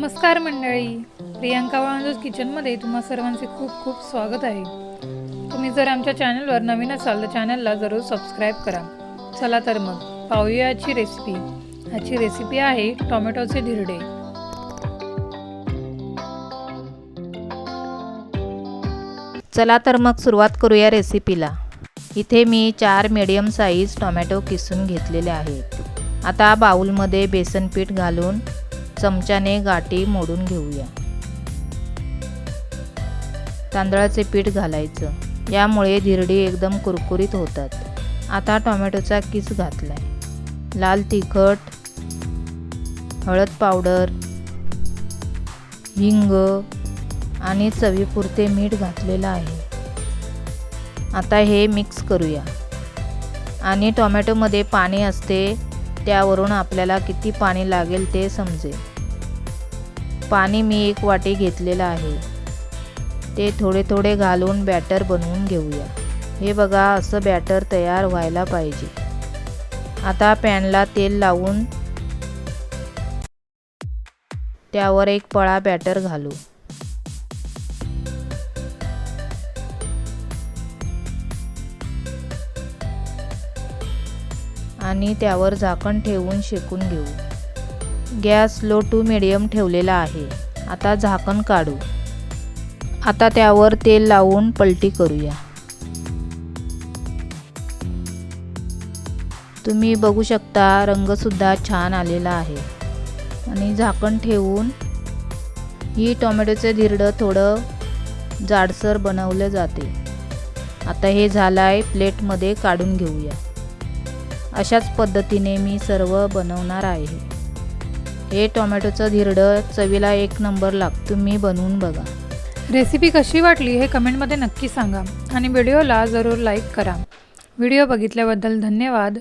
नमस्कार मंडळी. प्रियांका वाळंजोस किचनमध्ये तुम्हा सर्वांचे खूप खूप स्वागत आहे. तुम्ही जर आमच्या चॅनलवर नवीन असाल तर चॅनलला जरूर सबस्क्राईब करा. चला तर मग पाहूया आजची रेसिपी. आजची रेसिपी आहे टोमॅटोचे धिरडे. चला तर मग सुरुवात करूया रेसिपीला. इथे मी चार मीडियम साईज टोमॅटो किसून घेतलेले आहेत. आता बाऊलमध्ये बेसन पीठ घालून चमच्याने गाठी मोडून घेऊया. तांदळाचे पीठ घालायचं. यामुळे धिरडी एकदम कुरकुरीत होतात. आता टोमॅटोचा किस घातलाय. लाल तिखट हळद पावडर हिंग आणि चवीपुरते मीठ घातलेलं आहे. आता हे मिक्स करूया. आणि टोमॅटोमध्ये पाणी असते त्यावरून आपल्याला किती पाणी लागेल ते समजेल. पाणी मी एक वाटी घेतलेलं आहे. ते थोडे थोडे घालून बॅटर बनवून घेऊया. हे बघा असं बॅटर तयार व्हायला पाहिजे. आता पॅनला तेल लावून त्यावर एक पळा बॅटर घालू. आणि त्यावर झाकण ठेवून शेकून घेऊ. गॅस लो टू मिडियम ठेवलेला आहे. आता झाकण काढू. आता त्यावर तेल लावून पलटी करूया. तुम्ही बघू शकता रंगसुद्धा छान आलेला आहे. आणि झाकण ठेवून ही टोमॅटोचं धिरडं थोडं जाडसर बनवलं जाते. आता हे झालं आहे प्लेटमध्ये काढून घेऊया. अशाच पद्धतीने मी सर्व बनवणार आहे. हे टोमॅटोचं धिरडं चवीला एक नंबर लाग तुम्ही बनवून बघा. रेसिपी कशी वाटली हे कमेंटमध्ये नक्की सांगा आणि व्हिडिओला जरूर लाईक करा. व्हिडिओ बघितल्याबद्दल धन्यवाद.